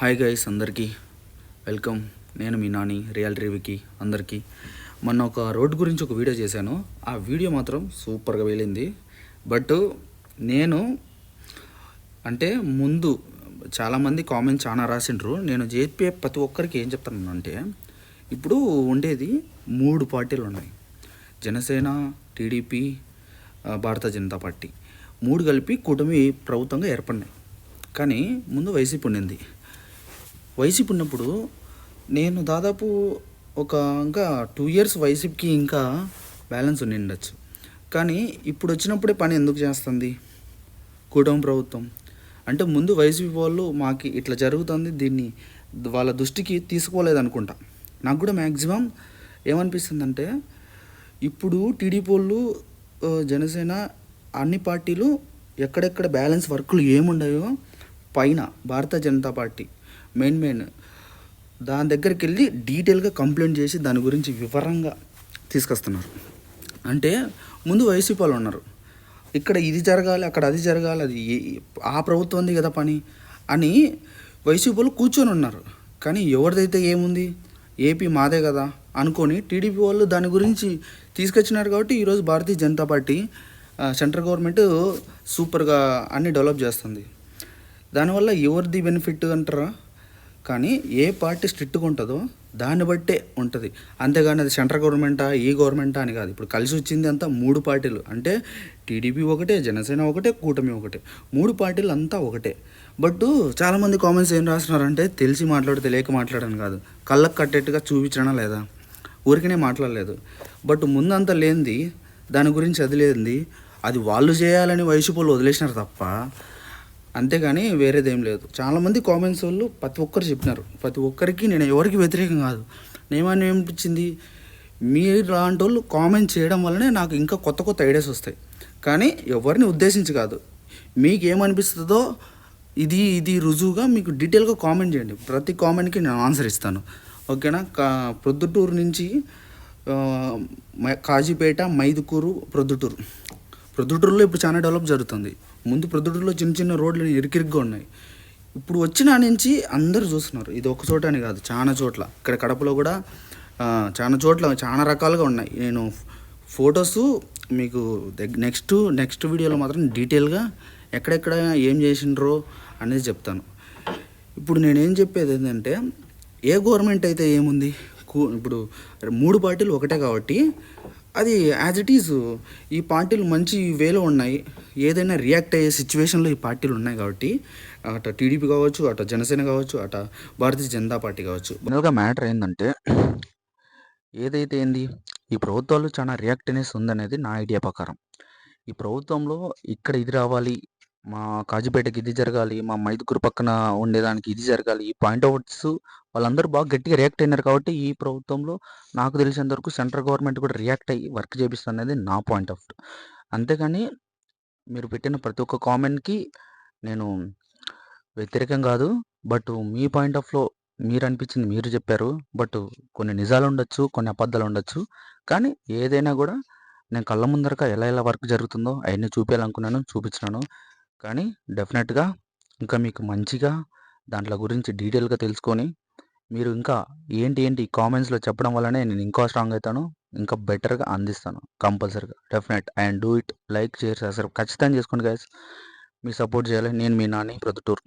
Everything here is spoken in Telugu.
హాయ్ గైస్ అందరికీ వెల్కమ్ నేను మీ నాని రియల్ రివ్యూకి అందరికీ. మొన్న ఒక రోడ్ గురించి ఒక వీడియో చేశాను. ఆ వీడియో మాత్రం సూపర్గా వెళ్ళింది. బట్ నేను అంటే ముందు చాలామంది కామెంట్స్ చాలా రాసిండ్రు. నేను చెప్పే ప్రతి ఒక్కరికి ఏం చెప్తాను అంటే ఇప్పుడు ఉండేది మూడు పార్టీలు ఉన్నాయి. జనసేన టీడీపీ భారత భారతీయ జనతా పార్టీ. మూడు కలిపి కూటమి ప్రభుత్వంగా ఏర్పడినాయి. కానీ ముందు వైసీపీ ఉండింది. వైసీపీ ఉన్నప్పుడు నేను దాదాపు ఒక ఇంకా టూ ఇయర్స్ వైసీపీకి ఇంకా బ్యాలెన్స్ ఉండిండొచ్చు. కానీ ఇప్పుడు వచ్చినప్పుడే పని ఎందుకు చేస్తుంది? కూటమి ప్రభుత్వం. అంటే ముందు వైసీపీ వాళ్ళు మాకు ఇట్లా జరుగుతుంది దీన్ని వాళ్ళ దృష్టికి తీసుకోలేదనుకుంటా. నాకు కూడా మ్యాక్సిమం ఏమనిపిస్తుందంటే ఇప్పుడు టీడీపీ వాళ్ళు జనసేన అన్ని పార్టీలు ఎక్కడెక్కడ బ్యాలెన్స్ వర్కులు ఏముండాయో పైన Bharatiya Janata party main main దాని దగ్గరికి వెళ్ళి డీటెయిల్గా కంప్లైంట్ చేసి దాని గురించి వివరంగా తీసుకొస్తున్నారు. అంటే ముందు వైసీపీ వాళ్ళు ఉన్నారు. ఇక్కడ ఇది జరగాలి అక్కడ అది జరగాలి అది ఆ ఆ ప్రభుత్వంది కదా పని అని వైసీపీ వాళ్ళు కూర్చొని ఉన్నారు. కానీ ఎవరిదైతే ఏముంది? ఏపీ మాదే కదా అనుకొని టీడీపీ వాళ్ళు దాని గురించి తీసుకొచ్చినారు కాబట్టి ఈరోజు Bharatiya Janata party central government సూపర్గా అన్ని డెవలప్ చేస్తుంది. దానివల్ల ఎవరిది బెనిఫిట్ అంటారా? కానీ ఏ పార్టీ స్ట్రిక్ట్గా ఉంటుందో దాన్ని బట్టే ఉంటుంది. అంతేగాని అది సెంట్రల్ గవర్నమెంటా ఈ గవర్నమెంటా అని కాదు. ఇప్పుడు కలిసి వచ్చింది అంతా మూడు పార్టీలు. అంటే టీడీపీ ఒకటే జనసేన ఒకటే కూటమి ఒకటే. మూడు పార్టీలు అంతా ఒకటే. బట్ చాలామంది కామెంట్స్ ఏం రాస్తున్నారంటే తెలిసి మాట్లాడు తెలియక మాట్లాడని కాదు. కళ్ళకు కట్టేట్టుగా చూపించడం లేదా? ఊరికనే మాట్లాడలేదు. బట్ ముందంతా లేనిది దాని గురించి అది లేనిది అది వాళ్ళు చేయాలని వయసు పోలు వదిలేసినారు తప్ప అంతేగాని వేరేదేం లేదు. చాలామంది కామెంట్స్ వాళ్ళు ప్రతి ఒక్కరు చెప్పినారు. ప్రతి ఒక్కరికి నేను ఎవరికి వ్యతిరేకం కాదు. నేమని ఏమనిపించింది? మీరు లాంటి వాళ్ళు కామెంట్ చేయడం వల్లనే నాకు ఇంకా కొత్త కొత్త ఐడియాస్ వస్తాయి. కానీ ఎవరిని ఉద్దేశించి కాదు. మీకు ఏమనిపిస్తుందో ఇది ఇది రుజువుగా మీకు డీటెయిల్గా కామెంట్ చేయండి. ప్రతి కామెంట్కి నేను ఆన్సర్ ఇస్తాను. ఓకేనా కా ప్రొద్దుటూరు నుంచి మ- కాజీపేట మైదుకూరు ప్రొద్దుటూరు. ప్రొద్దుటూరులో ఇప్పుడు చాలా డెవలప్ జరుగుతుంది. ముందు ప్రొద్దుటూరులో చిన్న చిన్న రోడ్లు ఇరికిరిగ్గా ఉన్నాయి. ఇప్పుడు వచ్చిన నుంచి అందరూ చూస్తున్నారు. ఇది ఒక చోట అని కాదు చాలా చోట్ల. ఇక్కడ కడపలో కూడా చాలా చోట్ల చాలా రకాలుగా ఉన్నాయి. నేను ఫొటోస్ మీకు నెక్స్ట్ నెక్స్ట్ వీడియోలో మాత్రం డీటెయిల్గా ఎక్కడెక్కడ ఏం చేసిండ్రో అనేది చెప్తాను. ఇప్పుడు నేనేం చెప్పేది ఏంటంటే ఏ గవర్నమెంట్ అయితే ఏముంది? కూ- ఇప్పుడు మూడు పార్టీలు ఒకటే కాబట్టి అది యాజ్ ఇట్ ఈజ్ ఈ పార్టీలు మంచి వేలో ఉన్నాయి. ఏదైనా రియాక్ట్ అయ్యే సిచ్యువేషన్లో ఈ పార్టీలు ఉన్నాయి కాబట్టి అటు టీడీపీ కావచ్చు అటు జనసేన కావచ్చు అటు భారతీయ జనతా పార్టీ కావచ్చు. జనరల్గా మ్యాటర్ ఏంటంటే ఏదైతే ఏంది ఈ ప్రభుత్వాలు చాలా రియాక్టివ్నెస్ ఉందనేది నా ఐడియా ప్రకారం. ఈ ప్రభుత్వంలో ఇక్కడ ఇది రావాలి మా కాజీపేటకి ఇది జరగాలి మా మైదుకూరు పక్కన ఉండేదానికి ఇది జరగాలి ఈ పాయింట్ అవుట్స్ వాళ్ళందరూ బాగా గట్టిగా రియాక్ట్ అయినారు కాబట్టి ఈ ప్రభుత్వంలో నాకు తెలిసినంత వరకు సెంట్రల్ గవర్నమెంట్ కూడా రియాక్ట్ అయ్యి వర్క్ చేపిస్తుంది నా పాయింట్ ఆఫ్ అంతేగాని మీరు పెట్టిన ప్రతి ఒక్క కామెంట్కి నేను వ్యతిరేకం కాదు బట్ మీ పాయింట్ ఆఫ్లో మీరు అనిపించింది మీరు చెప్పారు బట్ కొన్ని నిజాలు ఉండొచ్చు కొన్ని అబద్ధాలు ఉండొచ్చు కానీ ఏదైనా కూడా నేను కళ్ళ ముందరక ఎలా ఎలా వర్క్ జరుగుతుందో అవన్నీ చూపించాలనుకున్నాను చూపించినాను. కానీ డెఫినెట్గా ఇంకా మీకు మంచిగా దాంట్లో గురించి డీటెయిల్గా తెలుసుకొని మీరు ఇంకా ఏంటి ఏంటి కామెంట్స్లో చెప్పడం వల్లనే నేను ఇంకా స్ట్రాంగ్ అవుతాను ఇంకా బెటర్గా అందిస్తాను కంపల్సరీగా. Definite. And do it like share subscribe ఖచ్చితంగా చేసుకోండి గైస్ మీ సపోర్ట్ చేయాలి. నేను మీ నాని ప్రొద్దుటూరు.